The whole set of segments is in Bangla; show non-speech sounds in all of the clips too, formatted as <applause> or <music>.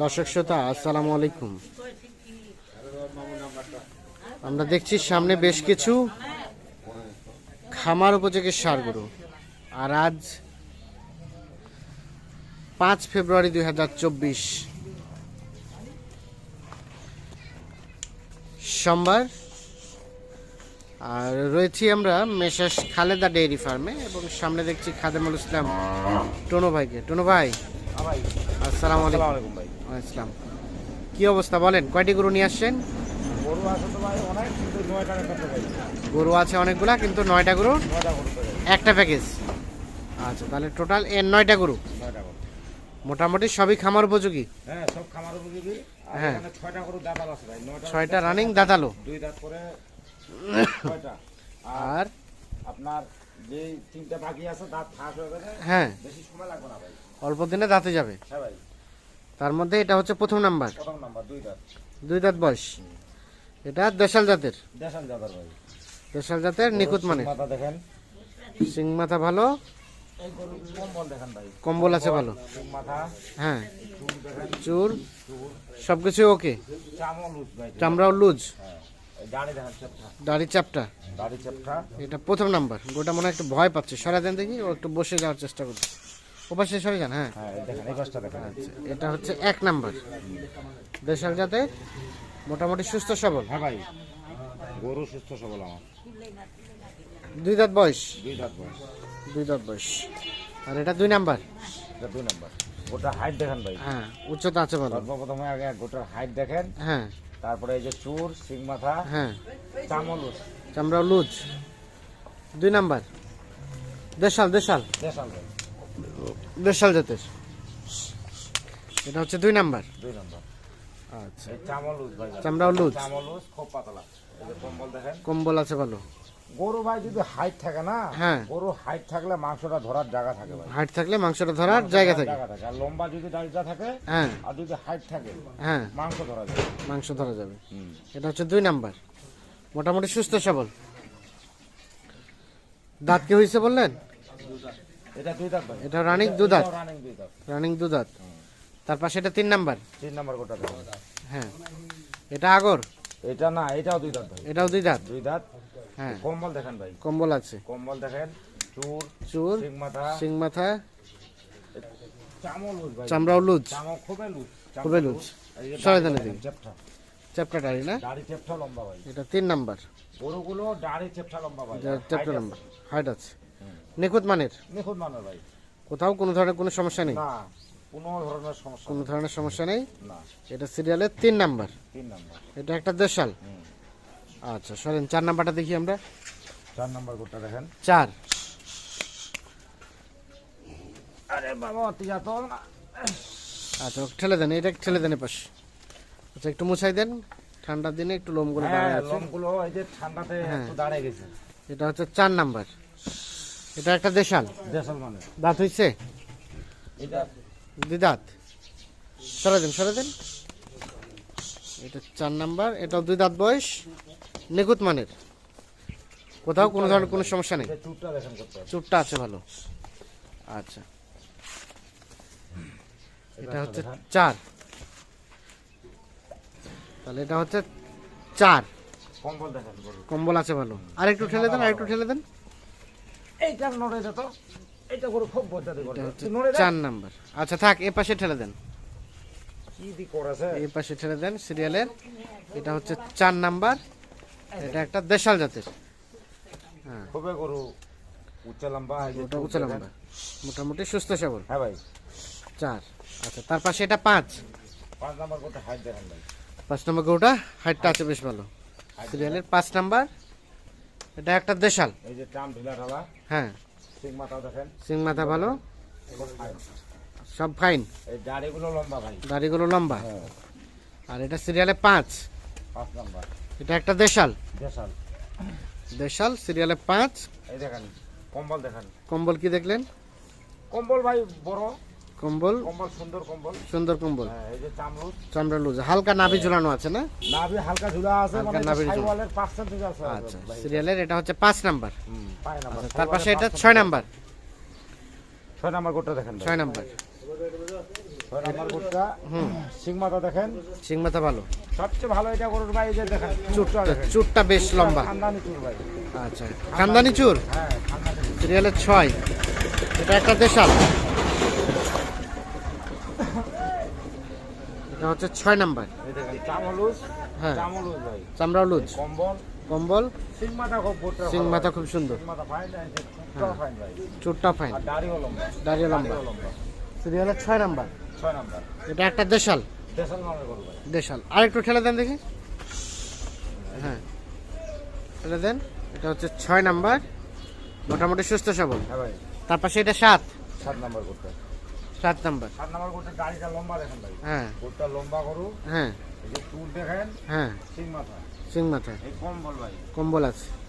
দর্শক শ্রোতা, আসসালামু আলাইকুম। আমরা দেখছি সামনে বেশ কিছু খামার উপযোগী সার আর আজ পাঁচ ফেব্রুয়ারি দুই হাজার চব্বিশ। সোমবার, আর রয়েছি আমরা মেসাস খালেদা ডেইরি ফার্মে এবং সামনে দেখছি খাদেমুল ইসলাম টনু ভাইকে। টনু ভাই আসসালামু আলাইকুম। আলাইকুম ভাই। ইসলাম কি অবস্থা বলেন কয়টি গরু নিয়ে আসছেন? গরু আছে তো ভাই অনেক কিন্তু নয়টা একটা ভাই গরু আছে অনেকগুলা কিন্তু নয়টা গরু? একটা প্যাকেজ। আচ্ছা তাহলে টোটাল এর নয়টা গরু? মোটামুটি সবই খামার উপযোগী? হ্যাঁ সব খামার উপযোগী। হ্যাঁ। ছয়টা গরু দাঁতাল আছে ভাই ছয়টা রানিং দাঁতালো। দুই দাঁত করে <coughs> ছয়টা। আর আপনার যে তিনটা বাকি আছে দাঁত ফাঁস হয়ে হ্যাঁ। বেশি সময় লাগবে না ভাই। অল্প দিনে দাঁতে যাবে। হ্যাঁ ভাই। তার মধ্যে এটা হচ্ছে প্রথম নাম্বার। প্রথম নাম্বার দুই দাঁত। দুই দাঁত বয়স। এটা দেশাল জাতের। দেশাল জাদার ভাই। দেশাল জাতের নিখুঁত মানে মাথা দেখেন। সিং মাথা ভালো। কম্বল দেখেন ভাই। কম্বল আছে ভালো। হ্যাঁ। চুল দেখেন। চুল। চুল। সব কিছু ওকে চামড়াও লুজ। হ্যাঁ। দাড়ি দাড়ি চাপটা? এটা প্রথম নাম্বার। গোটা মনে একটু ভয় পাচ্ছে। সরা দেন দেখি ও একটু বসে যাওয়ার চেষ্টা করছে। ওপাশে যান হ্যাঁ? হ্যাঁ আচ্ছা এটা হচ্ছে এক নাম্বার। দেশাল জাতে মোটামুটি সুস্থ সবল। হ্যাঁ ভাই গরু সুস্থ সবল আমার। দুই দাঁত বয়স? দুই দাঁত বয়স। দুই দাঁত বয়স। আর এটা দুই নাম্বার? এটা দুই নাম্বার। গোটা হাইট দেখেন ভাই। হ্যাঁ উচ্চতা আছে ভালো। সর্বপ্রথমে আগে গোটার হাইট দেখেন। হ্যাঁ। তারপরে এই যে চুর সিং মাথা হ্যাঁ। চামলুজ চামড়াও লুজ দুই নাম্বার। দেশাল দেশাল। দেশাল দেশাল জাতের। এটা হচ্ছে দুই নাম্বার। দুই নাম্বার। আচ্ছা। চামলুজ ভাই। চামড়াও লুজ চামলুস খুব পাতলা। এই যে কম্বল দেখেন। কম্বল আছে ভালো। গরু ভাই যদি হাইট থাকে না হ্যাঁ। গরু হাইট থাকলে মাংসটা ধরার জায়গা থাকে ভাই। হাইট থাকলে মাংসটা ধরার জায়গা থাকে। আর লম্বা যদি দাড়িটা থাকে হ্যাঁ। আর যদি হাইট থাকে হ্যাঁ। মাংস ধরা যাবে। মাংস ধরা যাবে। এটা হচ্ছে দুই নাম্বার। মোটামুটি সুস্থ সবল। দাঁত কি হয়েছে বললেন? এটা দুই দাঁত ভাই। এটা রানিং দু দাঁত। রানিং দুই দাঁত। রানিং দু দাঁত। তার পাশে এটা তিন নাম্বার। তিন নাম্বার গোটা হ্যাঁ। এটা আগর। এটা না এটাও দুই দাঁত ভাই। এটাও দুই দাঁত। দুই দাঁত। হ্যাঁ। কম্বল দেখেন ভাই। কম্বল আছে। কম্বল দেখেন। চুর চুর সিং মাথা সিং মাথা লুজ। চামড়াও লুজ। খুবই লুজ। দেন চ্যাপটা ডাড়ি না? লম্বা ভাই। এটা তিন নাম্বার। লম্বা ভাই। চ্যাপ্টা। হাইট আছে। নিখুঁত মানের? নিখুঁত মানের ভাই। কোথাও কোনো ধরনের কোনো সমস্যা নেই? না কোনো ধরনের সমস্যা কোনো ধরনের সমস্যা নেই? না। এটা সিরিয়ালের তিন নাম্বার। তিন নাম্বার। এটা একটা দেশাল। আচ্ছা সরেন চার নাম্বারটা দেখি আমরা। চার নাম্বার গোটা দেখেন। চার। আরে বাবা তিয়া তো না। আচ্ছা ঠেলে দেন এটা ঠেলে দেন পাশ আচ্ছা একটু মুছাই দেন ঠান্ডার দিনে একটু লোমগুলো হ্যাঁ দাঁড়ায় আছে। লোমগুলো এই যে ঠান্ডাতে হ্যাঁ। একটু দাঁড়িয়ে গেছে। এটা হচ্ছে চার নাম্বার। এটা একটা দেশাল। দেশাল মানে। দাঁত হইছে? এটা দুই দাঁত। সরে দেন সরে দেন। এটা চার নাম্বার এটাও দুই দাঁত বয়স। নিখুঁত মানের। কোথাও কোনো ধরনের কোনো সমস্যা নেই। এটা চুটটা। চুপটা আছে ভালো। আচ্ছা। এটা হচ্ছে চার। তাহলে এটা হচ্ছে চার। কম্বল আছে ভালো। আর একটু ঠেলে দেন আর একটু ঠেলে দেন। এইটা নড়ে যেত এইটা গরু খুব করে এটা চার নাম্বার। আচ্ছা থাক এ পাশে ঠেলে দেন। কি দি এই পাশে ঠেলে দেন সিরিয়ালের। এটা হচ্ছে চার নাম্বার। এটা একটা দেশাল জাতের। হ্যাঁ। খুবই গরু উচ্চ লম্বা ওটা চুট উঁচু লম্বা। মোটামুটি সুস্থ সবল। হ্যাঁ ভাই। চার। আচ্ছা তার পাশে এটা পাঁচ। পাঁচ নাম্বার করতে হাইট দেখেন ভাই। পাঁচ নম্বর গরুটা হাইটটা আছে বেশ ভালো। সিরিয়ালের পাঁচ নাম্বার। এটা একটা দেশাল। এই যে টাম ঢিলা ঢালা। হ্যাঁ। সিং মাথাও দেখেন। সিং মাথা ভালো। সব ফাইন এই দাড়িগুলো লম্বা ভাই। দাড়িগুলো লম্বা। হ্যাঁ। আর এটা সিরিয়ালে পাঁচ। পাঁচ নাম্বার। এটা একটা দেশাল? দেশাল। দেশাল সিরিয়ালে পাঁচ। এই দেখেন কম্বল দেখেন। কম্বল কি দেখলেন? কম্বল ভাই বড়। কম্বল? কম্বল সুন্দর কম্বল। সুন্দর কম্বল। হ্যাঁ এই যে হালকা নাভি ঝুলানো আছে না? নাভি হালকা ঝুলা আছে মানে। পার্সেন্টেজ আছে আচ্ছা সিরিয়ালের এটা হচ্ছে পাঁচ নাম্বার। হুম, নাম্বার। তার পাশে এটা ছয় নাম্বার। ছয় নাম্বার কোডটা দেখেন। ছয় নাম্বার। নাম্বার সিং মাথা দেখেন। সিং মাথা ভালো। সবচেয়ে ভালো এটা গরুর ভাই যে দেখেন চুরটা বেশ লম্বা। খানদানি চুর ভাই। আচ্ছা খানদানি চুর? হ্যাঁ সিরিয়ালের ছয়। এটা একটা দেশাল। এটা হচ্ছে ছয় নাম্বার। হ্যাঁ। লুজ কম্বল। কম্বল? সিং মাথা খুব সুন্দর। সিং মাথা ফাইন এই যে চুটটাও ফাইন ভাই। চুরটা ফাইন লম্বা। সিরিয়ালের ছয় নাম্বার। ছয় নাম্বার। এটা একটা দেশাল। দেশাল নামের গরু ভাই। দেশাল। আরেকটু ঠেলে দেন দেখি। হ্যাঁ। ঠেলে দেন। এটা হচ্ছে ছয় নাম্বার। মোটামুটি সুস্থ সবল। হ্যাঁ ভাই। তার পাশে এটা সাত। সাত নাম্বার গরুটা সাত নাম্বার। সাত নাম্বার গরুটা গাড়িটা লম্বা দেখেন ভাই। হ্যাঁ। গরুটা লম্বা গরু। হ্যাঁ। এই যে চুল দেখেন। হ্যাঁ। সিং মাথা। সিং মাথা। এই কম্বল ভাই। কম্বল আছে।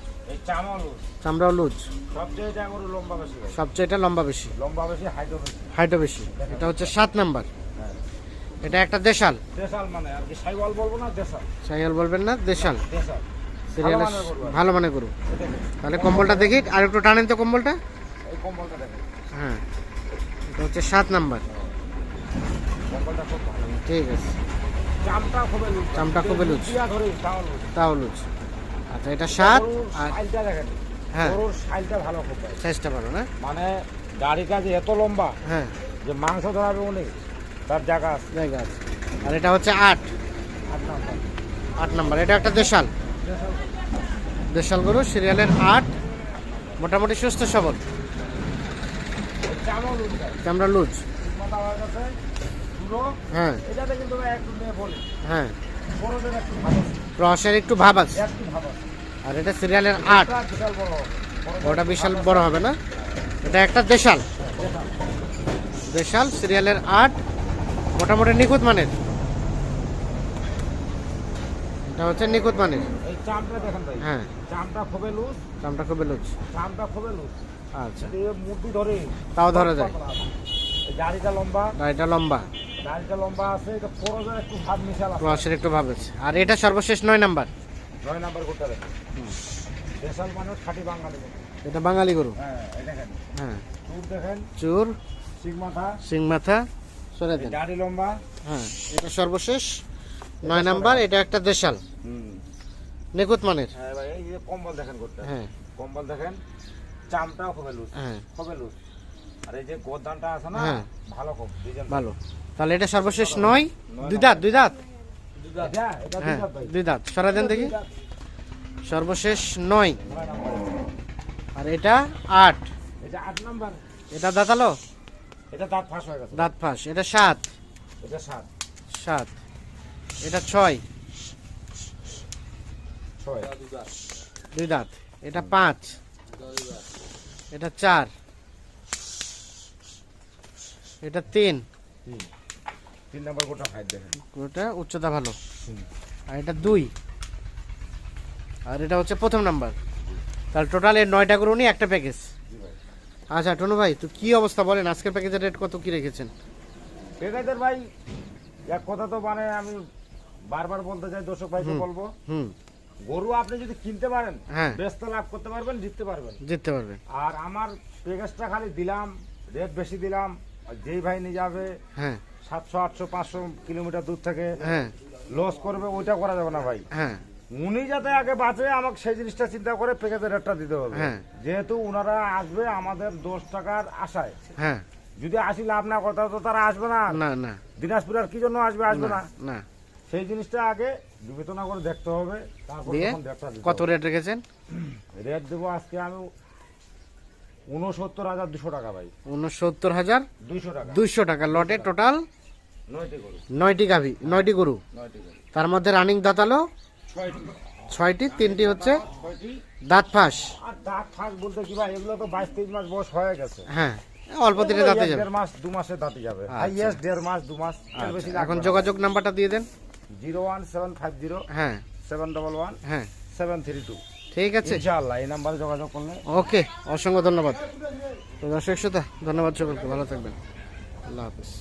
চামড়াও লুজ। সবচেয়ে এটা লম্বা বেশি বেশি। হাইটও বেশি। এটা হচ্ছে সাত নাম্বার। হ্যাঁ। এটা একটা দেশাল। দেশাল মানে আর কি সাইওয়াল বলব না দেশাল। সাইয়াল বলবেন না দেশাল। ভালো মানে দেখেন, তাহলে কম্বলটা দেখি। আর একটু টানেন তো কম্বলটা। এই কম্বলটা দেখেন। হ্যাঁ। এটা হচ্ছে সাত নাম্বার। কম্বলটা খুব ভালো। ঠিক আছে। চামটা খুবই লুজ। চামটা খুবই লুজ। তাও লুজ। তাও লুজ। আচ্ছা এটা সাত আর দেখেন হ্যাঁ। গরুর ভালো খুব সাইজটা ভালো না? মানে এত লম্বা হ্যাঁ। যে মাংস ধরাবে উনি তার জায়গা আছে। জায়গা আছে। আর এটা হচ্ছে আট। আট নাম্বার। আট নাম্বার। এটা একটা দেশাল। দেশাল গরু। সিরিয়ালের আট। মোটামুটি সুস্থ সবল। চামড়া লুজ হয়ে। হ্যাঁ। একটু হ্যাঁ ক্রসের ভাব আছে। আর এটা সিরিয়ালের আট। ওটা বিশাল বড় হবে না? এটা একটা দেশাল। দেশাল সিরিয়ালের আট মোটামুটি নিখুঁত মানের। এটা হচ্ছে নিখুঁত মানের। হ্যাঁ। চামটা খুবই লুজ খুবই লুজ চামটা খুবই লুজ আচ্ছা। এই মুরগি ধরে তাও ধরা যায়। গাড়িটা লম্বা। লম্বা। গাড়িটা লম্বা আছে এটা পরজের একটু ভাব মিশাল আছে। ক্রসের একটু ভাব আছে। আর এটা সর্বশেষ নয় নাম্বার। নয় নাম্বার কোটা দেখেন দেশাল মানুষ খাঁটি বাঙালি গরু। এটা বাঙালি গরু? হ্যাঁ দেখেন। হ্যাঁ। চুর দেখেন। চুর শিং মাথা। সিং মাথা সরে দেন। দাড়ি লম্বা। হ্যাঁ এটা সর্বশেষ। নয় নাম্বার এটা একটা দেশাল। হুম। নিখুঁত মানের। হ্যাঁ ভাই এই যে কম্বল দেখেন করতে হ্যাঁ। কম্বল দেখেন চামটাও খুবই লুজ। হ্যাঁ। খুবই লুজ। আর এই যে গোদানটা আছে না হ্যাঁ। ভালো খুব ভালো। তাহলে এটা সর্বশেষ নয়? দুই দাঁত দুই দাঁত? দুই দাঁত। সরা দেন দেখি। সর্বশেষ নয়। নয় আর এটা আট। এটা আট নাম্বার। এটা দাঁতালো এটা দাঁত ফাঁস হয়ে গেছে। দাঁত ফাঁস। এটা সাত। এটা সাত। সাত। এটা ছয়। ছয়। দুই দাঁত। এটা পাঁচ। এটা চার। এটা তিন। তিন নাম্বার গোটা ফাইভ দেখেন। ওটা উচ্চতা ভালো। আর এটা দুই। আর এটা হচ্ছে প্রথম নাম্বার। তাহলে টোটাল এর নয়টা করে উনি একটা প্যাকেজ আচ্ছা টনু ভাই তো কি অবস্থা বলেন? আজকের প্যাকেজের রেট কত কি রেখেছেন? বেকারদের ভাই এক কথা তো মানে আমি বারবার বলতে চাই দর্শক ভাইকে বলব। হুম। গরু আপনি যদি কিনতে পারেন হ্যাঁ। ব্যস্ত লাভ করতে পারবেন জিততে পারবেন। জিততে পারবেন। আর আমার প্যাকেজটা খালি দিলাম রেট বেশি দিলাম আর যেই ভাই নিয়ে যাবে হ্যাঁ। সাতশো আটশো পাঁচশো কিলোমিটার দূর থেকে হ্যাঁ। লস করবে ওইটা করা যাবে না ভাই। হ্যাঁ। উনি যাতে আগে বাঁচে আমাকে সেই জিনিসটা চিন্তা করে প্যাকেজের রেটটা দিতে হবে। হ্যাঁ। যেহেতু ওনারা আসবে আমাদের দশ টাকার আশায়। হ্যাঁ। যদি আসি লাভ না কথা তো তারা আসবে না না না। দিনাজপুর আর কি জন্য আসবে? আসবে না না। সেই জিনিসটা আগে বিবেচনা করে দেখতে হবে। তারপর কত রেট রেখেছেন? রেট দেবো আজকে আমি উনসত্তর হাজার দুশো টাকা ভাই। উনসত্তর হাজার দুইশো টাকা। দুইশো টাকা লটে টোটাল নয়টি গাভি নয়টি গরু। তার মধ্যে রানিং দাঁতালো ছয়টি। তিনটি হচ্ছে দাঁত ফাঁস। দাঁত ফাঁক বলতে কি ভাই এগুলো তো বাইশ তেইশ মাস বয়স হয়ে গেছে। হ্যাঁ অল্প দিনে দাঁতে যাবে। দেড় মাস দু মাসে দাঁতে যাবে। আচ্ছা। হাইয়েস্ট দেড় মাস দু মাস আচ্ছা, এখন যোগাযোগ নাম্বারটা দিয়ে দেন। Zero one seven five zero হ্যাঁ। সেভেন ডবল ওয়ান হ্যাঁ। Seven three two. ঠিক আছে। ইনশাআল্লাহ এই নাম্বারে যোগাযোগ করলে। ওকে অসংখ্য ধন্যবাদ। তো দর্শক শ্রোতা ধন্যবাদ সকলকে ভালো থাকবেন। আল্লাহ হাফিজ।